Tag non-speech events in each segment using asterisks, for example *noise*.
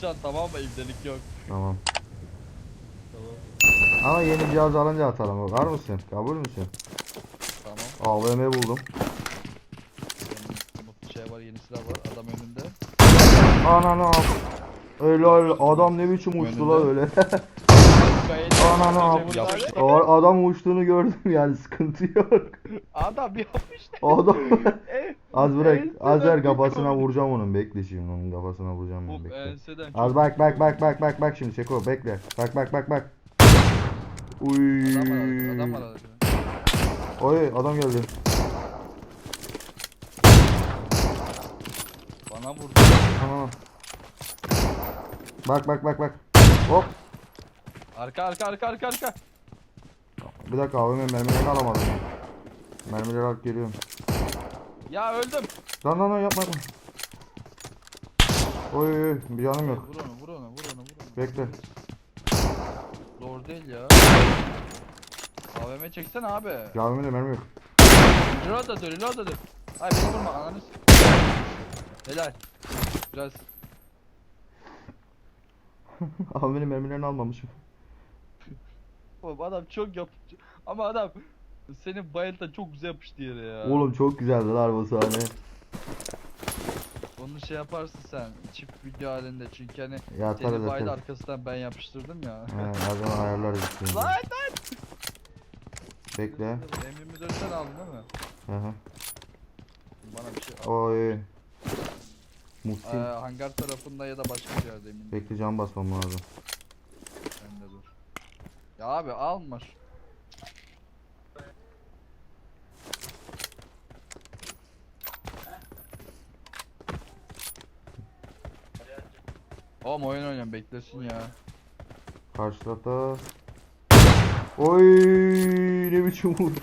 açacaksın tamam mı? İbdelik yok. Tamam. Tamam. Ama yeni cihaz alınca atalım. Var mısın? Kabul müsün? Tamam. AVM buldum. Bu şey var yeni silah var. Adam önünde. Ananı al. Öyle öyle. Adam ne biçim uçtu la öyle. *laughs* Ananı. Yapıştı. Adam uçtuğunu gördüm yani sıkıntı yok. Adam yapmış. Adam *laughs* az bırak. Az ver kafasına vuracağım onun. Bekle şimdi onun kafasına vuracağım ben Bu bekle. enseden Az bak bak bak bak bak bak şimdi Seko bekle. Bak bak bak bak. Uy. Adam arada. Oy adam geldi. Bana vurdu. Tamam. Bak bak bak bak. Hop. Arka arka arka arka arka. Bir dakika AVM mermilerini alamadım. Mermileri alıp geliyorum. Ya öldüm. Lan lan lan yapma. Oy oy oy, bir canım yok. Vur onu vur onu vur onu vur onu. Bekle. Zor değil ya. AVM çeksene abi. AVM'de mermi yok. Reload da dur reload da dur. Ay beni vurma ananı Helal. Biraz *laughs* AVM'nin mermilerini almamışım. Oğlum adam çok yapıcı. Ama adam senin bayılta çok güzel yapıştı yere ya. Oğlum çok güzeldi lan bu sahne. Onu şey yaparsın sen çift video halinde çünkü hani Ya atarız bayıl atarız. arkasından ben yapıştırdım ya. He, her zaman ayarlarız işte. Lan lan. Bekle. M24 sen aldın değil mi? Hı hı. Bana bir şey al. Oy. Ee, Muhsin. hangar tarafında ya da başka bir yerde eminim. Bekle can basmam lazım. Ya abi alma şu. Oğlum oyun oynayan beklesin ya. Karşı tarafta. Oy ne biçim vurdu.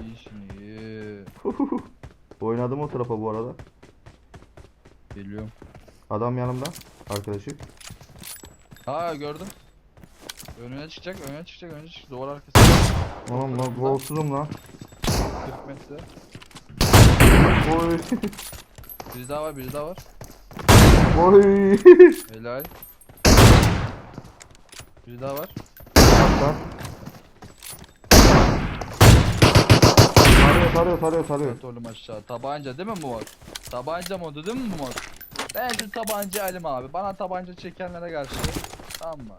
İyi iyi. *laughs* Oynadım o tarafa bu arada. Geliyorum. Adam yanımda. Arkadaşı. Ha gördüm. Önüne çıkacak, önüne çıkacak, önüne çıkacak. Duvar arkası. Oğlum lan golsuzum lan. 40 metre. Oy. Biri daha var, biri daha var. Oy. Helal. Biri daha var. Lan. Sarıyor sarıyor sarıyor sarıyor. Evet oğlum aşağı. Tabanca değil mi bu mod? Tabanca modu değil mi bu mod? Ben şu tabanca alim abi. Bana tabanca çekenlere karşı. Tamam mı?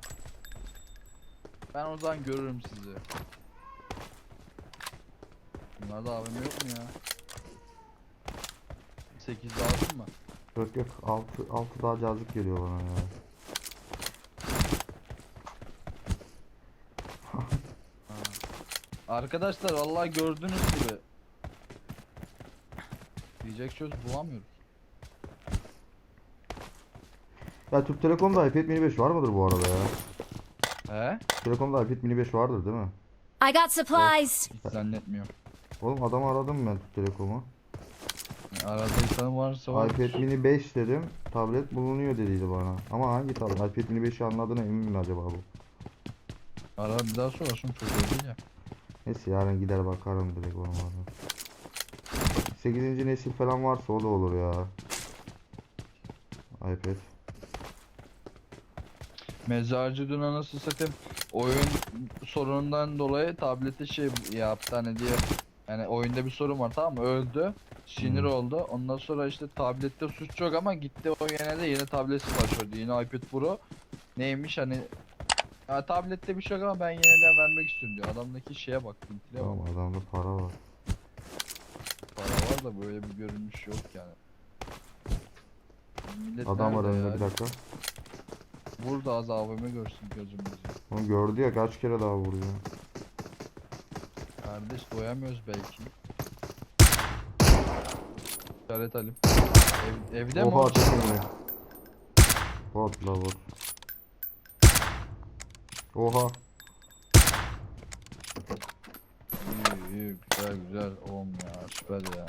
Ben o zaman görürüm sizi. Bunlarda AVM yok mu ya? 8 lazım mı? Yok yok 6 6 daha cazip geliyor bana ya. Arkadaşlar vallahi gördüğünüz gibi diyecek söz bulamıyoruz. Ya Türk Telekom'da iPad mini 5 var mıdır bu arada ya? He? Telekom'da iPad mini 5 vardır değil mi? I got supplies. Hiç zannetmiyorum. Oğlum adamı aradım ben Telekom'u. Yani aradıysan varsa var. iPad mini 5 dedim. Tablet bulunuyor dediydi bana. Ama hangi tablet? iPad mini 5'i anladığına emin mi acaba bu? Ara bir daha sorarsun çocuğu değil ya. Neyse yarın gider bakarım direkt olmadı. 8. nesil falan varsa o da olur ya. iPad. Mezarcı dün anasını satayım? Oyun sorunundan dolayı tableti şey yaptı hani diye yani oyunda bir sorun var tamam mı? Öldü sinir Hmm. oldu. Ondan sonra işte tablette suç yok ama gitti o yine de yeni tablet sipariş verdi yeni iPad Pro. Neymiş hani ya tablette bir şey yok ama ben yeniden vermek istiyorum diyor. Adamdaki şeye bak pintile bak. Tamam adamda para var. para var da böyle bir görünüş yok yani. Millet Adam var önünde bir dakika. Burada az AVM görsün gözümüzü Onu gördü ya kaç kere daha vuruyor. Kardeş doyamıyoruz belki. İşaret alayım. Ev, evde mi? Oha ediyor. Bot la bot. Oha. İyi iyi güzel güzel. Oğlum ya süper ya.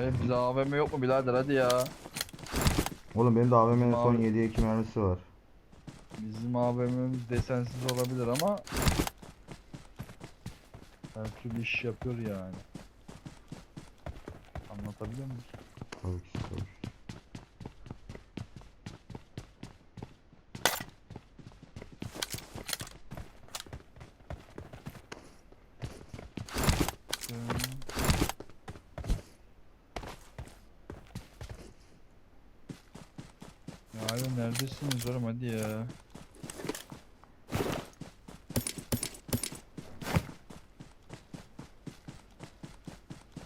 Dayı bize AVM yok mu birader hadi ya. Oğlum benim de AVM'nin son Abi. 7'ye 2 mermisi var. Bizim AVM'miz desensiz olabilir ama Her türlü iş yapıyor yani. Anlatabiliyor muyum? Tabii ki tabii. Ya abi neredesiniz oğlum hadi ya.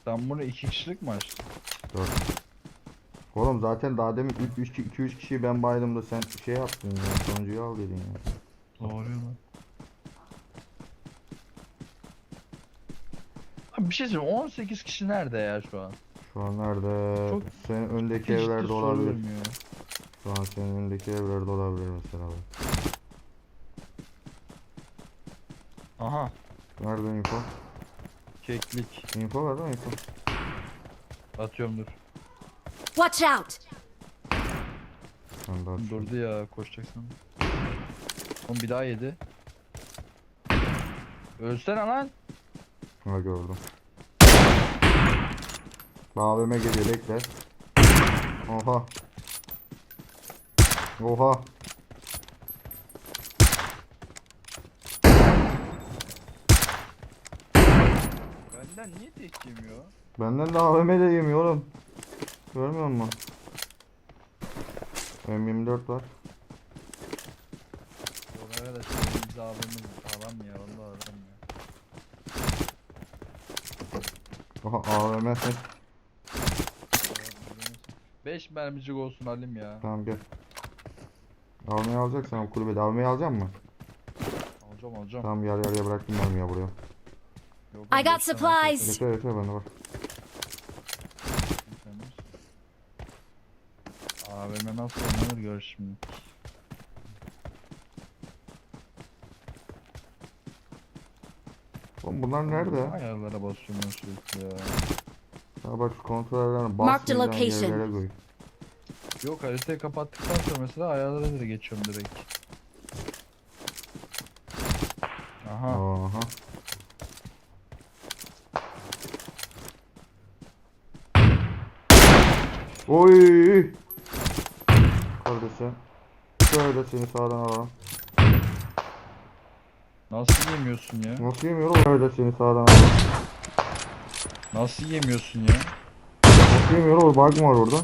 Sen bunu iki kişilik mi açtın? Oğlum zaten daha demin 2-3 kişiyi ben baydım da sen şey yaptın ya. Sonuncuyu al dedin ya. Doğru lan. Abi bir şey söyleyeyim 18 kişi nerede ya şu an? Şu an nerede? Çok senin öndeki Hiç de evlerde olabilir. ya. Şu an senin önündeki evlerde olabilir mesela. bak. Aha Nerede info? keklik Info ver lan info. atıyorum dur. Watch out! Sen Durdu ya koşacaksın. Oğlum bir daha yedi. Ölsene lan. Ha gördüm. AVM geliyor bekle. Oha. Oha. Benden niye tek yemiyor? Benden de AVM de yemiyor oğlum. Görmüyor musun? M24 var. Oraya da şeyimizi abimiz adam ya vallahi adam ya. Oha AVM ses. 5 mermicik olsun Halim ya. Tamam gel. AVM'yi alacaksan kulübede AVM'yi alacak mı? Alacağım alacağım. Tamam yarı yarıya bıraktım ben ya buraya. Yok, I got supplies. Yeter yeter bende var. AVM nasıl oynanır gör şimdi. Oğlum bunlar nerede? Ayarlara basıyorum sürekli ya. Ya bak şu kontrollerden location. yerlere koy. Yok haritayı kapattıktan sonra mesela ayarlara da geçiyorum direkt. Aha. Aha. Oy! Kardeşim. Şöyle seni sağdan alalım. Nasıl yemiyorsun ya? Nasıl yemiyorum? Öyle seni sağdan alalım. Nasıl yemiyorsun ya? Nasıl yemiyorum? Bug mı var orada?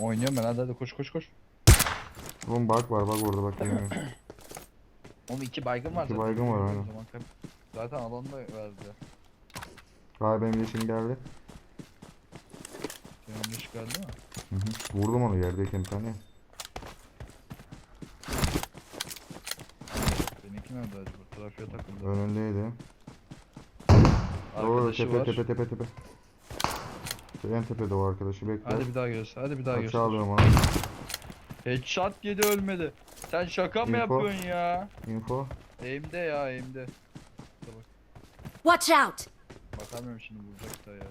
Oynuyorum ben hadi hadi koş koş koş. Oğlum bug var bak orada bak yemiyorum. *clears throat* Oğlum iki baygın var İki zaten. baygın var, O aynen. zaman kap- Zaten alanda verdi. Galiba benim yeşim geldi. Dış geldi mi? Hı hı. Vurdum onu yerdeyken bir tane. Benimki nerede acaba? Trafiğe takıldı. Önündeydi. Oo Arkadaşı tepe var. tepe tepe tepe. En tepede o arkadaşı bekle. Hadi bir daha göster. Hadi bir daha Açı göster. alıyorum onu. Headshot yedi ölmedi. Sen şaka mı Info. yapıyorsun ya? Info. Eğimde ya eğimde. Watch out! Bakamıyorum şimdi vuracak da ya.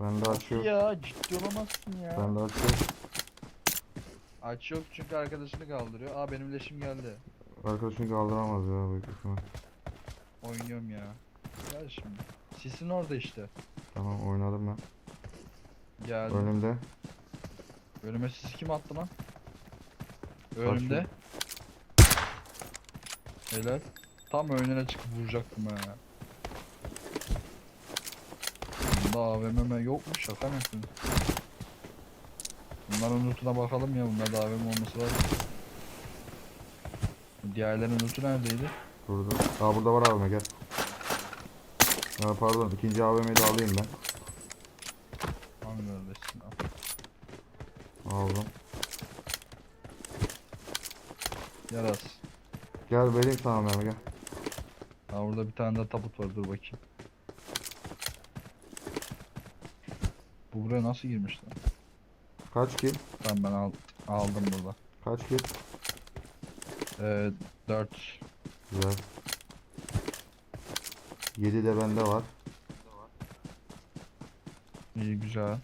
Ben de Nasıl açıyor. ya ciddi olamazsın ya. Ben de açıyor. Aç yok çünkü arkadaşını kaldırıyor. Aa benim leşim geldi. Arkadaşını kaldıramaz ya büyük ihtimal. Oynuyorum ya. Gel şimdi. Sisin orada işte. Tamam oynadım ben. Geldi. Önümde. Önüme sis kim attı lan? Önümde. Helal. Tam önüne çıkıp vuracaktım ha. Bunda AVM yok mu şaka mı yapıyorsun? Bunların lootuna bakalım ya bunlarda AVM olması lazım. Diğerlerinin lootu neredeydi? Burada. Aa burada var abime gel. Ha, pardon ikinci AVM'yi de alayım ben. Hangi neredesin? Al. Aldım. Yaras. Gel vereyim sana mermi gel. Ha orada bir tane daha tabut var dur bakayım. Bu buraya nasıl girmiş lan? Kaç kill? Tamam ben al aldım burada. Kaç kill? Ee, 4 Güzel. 7 de bende var. iyi güzel.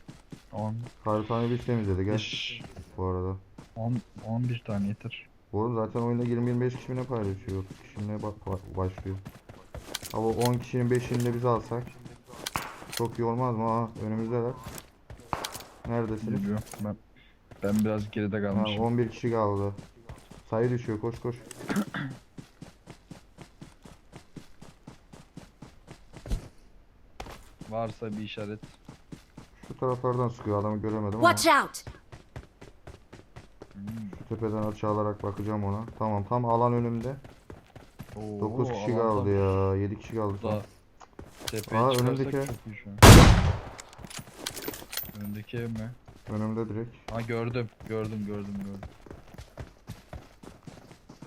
10 Haritayı biz temizledik gel 5 bu arada. 10 11 tane yeter. Bu arada zaten oyunda 20-25 kişi ne paylaşıyor? 30 kişi ne bak başlıyor. Ama 10 kişinin 5'ini de biz alsak çok iyi olmaz mı? Aa önümüzdeler. Neredesiniz? Biliyorum ben. Ben biraz geride Ha, kalmışım. 11 kişi kaldı. Sayı düşüyor koş koş. Varsa bir işaret. Şu taraflardan sıkıyor adamı göremedim ama Watch out! Hmm. şu tepeden açı alarak bakacağım ona. Tamam tam alan önümde. Oo, 9 kişi alan kaldı ya. 7 kişi kaldı. Da. Tepeye Aa, çıkarsak önündeki. çok iyi şu an. Önündeki ev mi? Önümde direkt. Ha gördüm. Gördüm gördüm gördüm.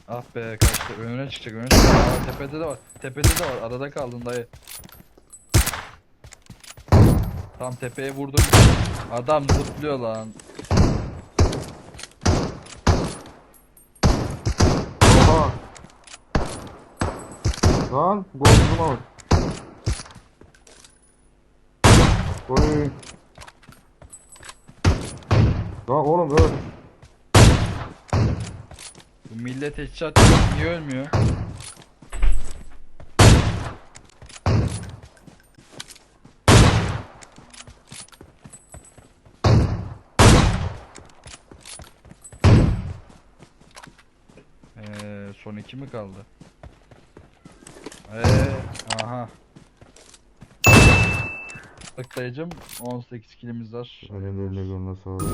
Ah be kaçtı. Önüne çıkacak önüne çıkacak. Aa, tepede de var. Tepede de var. Arada kaldın dayı. Tam tepeye vurdum. Adam zıplıyor lan. Oha! Lan golcuma bak. Oy. Lan oğlum öl. Bu millet headshot niye ölmüyor? Eee son iki mi kaldı? Eee aha. Tıklayıcım 18 kilimiz var. Ellerine gönlüne sağlık.